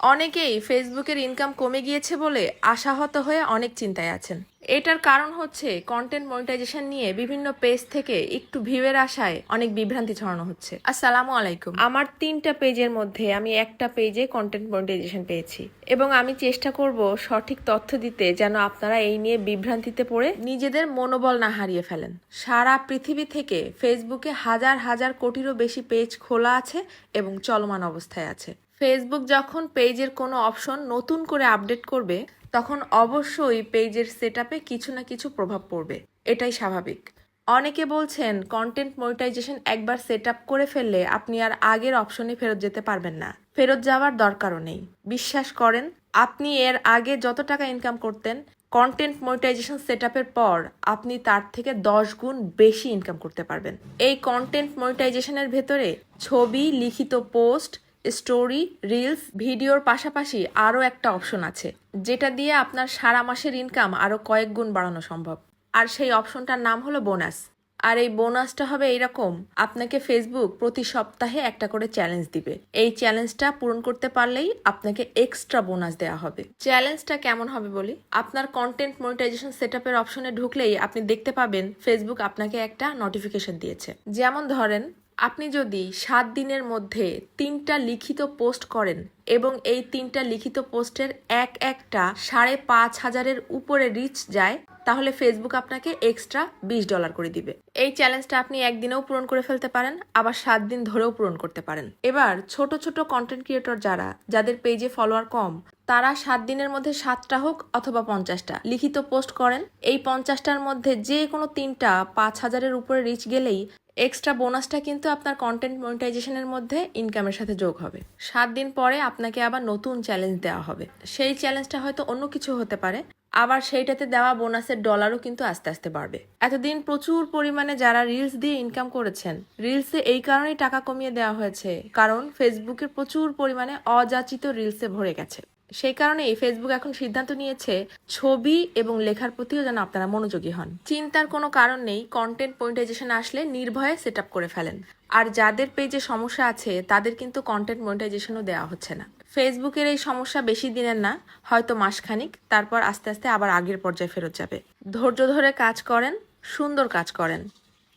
অনেকেই ফেসবুকের ইনকাম কমে গিয়েছে বলে আশাহত হয়ে অনেক চিন্তায় আছেন। এটার কারণ হচ্ছে কন্টেন্ট মনিটাইজেশন নিয়ে বিভিন্ন পেজ থেকে একটু ভিউয়ের আশায় অনেক বিভ্রান্তি ছড়ানো হচ্ছে। আসসালামু আলাইকুম। আমার তিনটা পেজের মধ্যে আমি একটা পেজে কন্টেন্ট মনিটাইজেশন পেয়েছি এবং আমি চেষ্টা করব সঠিক তথ্য দিতে যেন আপনারা এই নিয়ে বিভ্রান্তিতে পড়ে নিজেদের মনোবল না হারিয়ে ফেলেন। সারা পৃথিবী থেকে ফেসবুকে হাজার হাজার কোটিরও বেশি পেজ খোলা আছে এবং চলমান অবস্থায় আছে। ফেসবুক যখন পেজের কোনো অপশন নতুন করে আপডেট করবে তখন অবশ্যই পেজের সেট কিছু না কিছু প্রভাব পড়বে। এটাই স্বাভাবিক। অনেকে বলছেন কন্টেন্ট মনিটাইজেশন একবার সেট করে ফেললে আপনি আর আগের অপশনে ফেরত যেতে পারবেন না। ফেরত যাওয়ার দরকারও নেই। বিশ্বাস করেন, আপনি এর আগে যত টাকা ইনকাম করতেন কন্টেন্ট মনিটাইজেশন সেট পর আপনি তার থেকে দশ গুণ বেশি ইনকাম করতে পারবেন। এই কন্টেন্ট মনিটাইজেশনের ভেতরে ছবি, লিখিত পোস্ট স্টোরি রিলস ভিডিওর পাশাপাশি আরও একটা অপশন আছে, যেটা দিয়ে আপনার সারা মাসের ইনকাম আরও কয়েক গুণ বাড়ানো সম্ভব। আর সেই অপশনটার নাম হলো বোনাস আর এই বোনাসটা হবে এরকম আপনাকে ফেসবুক প্রতি সপ্তাহে একটা করে চ্যালেঞ্জ দিবে। এই চ্যালেঞ্জটা পূরণ করতে পারলেই আপনাকে এক্সট্রা বোনাস দেওয়া হবে। চ্যালেঞ্জটা কেমন হবে বলি? আপনার কন্টেন্ট মনিটাইজেশন সেট আপের অপশনে ঢুকলেই আপনি দেখতে পাবেন ফেসবুক আপনাকে একটা নোটিফিকেশন দিয়েছে। যেমন ধরেন আপনি যদি সাত দিনের মধ্যে তিনটা লিখিত পোস্ট করেন এবং এই তিনটা লিখিত পোস্টের এক একটা সাড়ে পাঁচ হাজারের উপরে রিচ যায়, তাহলে ফেসবুক আপনাকে এক্সট্রা বিশ ডলার করে দিবে। এই চ্যালেঞ্জটা আপনি একদিনেও পূরণ করে ফেলতে পারেন, আবার সাত দিন ধরেও পূরণ করতে পারেন। এবার ছোট ছোট কন্টেন্ট ক্রিয়েটর যারা, যাদের পেজে ফলোয়ার কম, তারা সাত দিনের মধ্যে সাতটা হোক অথবা পঞ্চাশটা লিখিত পোস্ট করেন। এই পঞ্চাশটার মধ্যে যে কোনো তিনটা পাঁচ হাজারের উপরে রিচ গেলেই এক্সট্রা বোনাসটা কিন্তু আপনার কন্টেন্ট মনিটাইজেশনের মধ্যে ইনকামের সাথে যোগ হবে। সাত দিন পরে আপনাকে আবার নতুন চ্যালেঞ্জ দেওয়া হবে। সেই চ্যালেঞ্জটা হয়তো অন্য কিছু হতে পারে, আবার সেইটাতে দেওয়া বোনাসের ডলারও কিন্তু আস্তে আস্তে বাড়বে। এতদিন প্রচুর পরিমাণে যারা রিলস দিয়ে ইনকাম করেছেন রিলসে এই কারণেই টাকা কমিয়ে দেওয়া হয়েছে, কারণ ফেসবুকের প্রচুর পরিমাণে অযাচিত রিলসে ভরে গেছে। সেই কারণেই ফেসবুক এখন সিদ্ধান্ত নিয়েছে ছবি এবং লেখার প্রতিও যেন আপনারা মনোযোগী হন। চিন্তার কোনো কারণ নেই কন্টেন্ট মনিটাইজেশন আসলে নির্ভয়ে সেট আপ করে ফেলেন। আর যাদের পেজে সমস্যা আছে, তাদের কিন্তু কন্টেন্ট মনিটাইজেশনও দেওয়া হচ্ছে না। ফেসবুকের এই সমস্যা বেশি দিনের না, হয়তো মাসখানিক, তারপর আস্তে আস্তে আবার আগের পর্যায়ে ফেরত যাবে। ধৈর্য ধরে কাজ করেন, সুন্দর কাজ করেন,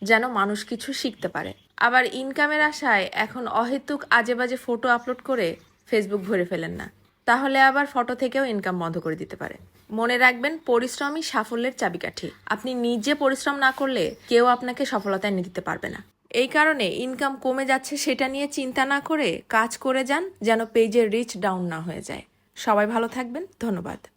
যেন মানুষ কিছু শিখতে পারে। আবার ইনকামের আশায় এখন অহেতুক আজে বাজে ফটো আপলোড করে ফেসবুক ভরে ফেলেন না। তাহলে আবার ফটো থেকেও ইনকাম বন্ধ করে দিতে পারে। মনে রাখবেন, পরিশ্রমই সাফল্যের চাবিকাঠি। আপনি নিজে পরিশ্রম না করলে কেউ আপনাকে সফলতায় নিয়ে দিতে পারবে না। এই কারণে ইনকাম কমে যাচ্ছে সেটা নিয়ে চিন্তা না করে কাজ করে যান, যেন পেজের রিচ ডাউন না হয়ে যায়। সবাই ভালো থাকবেন, ধন্যবাদ।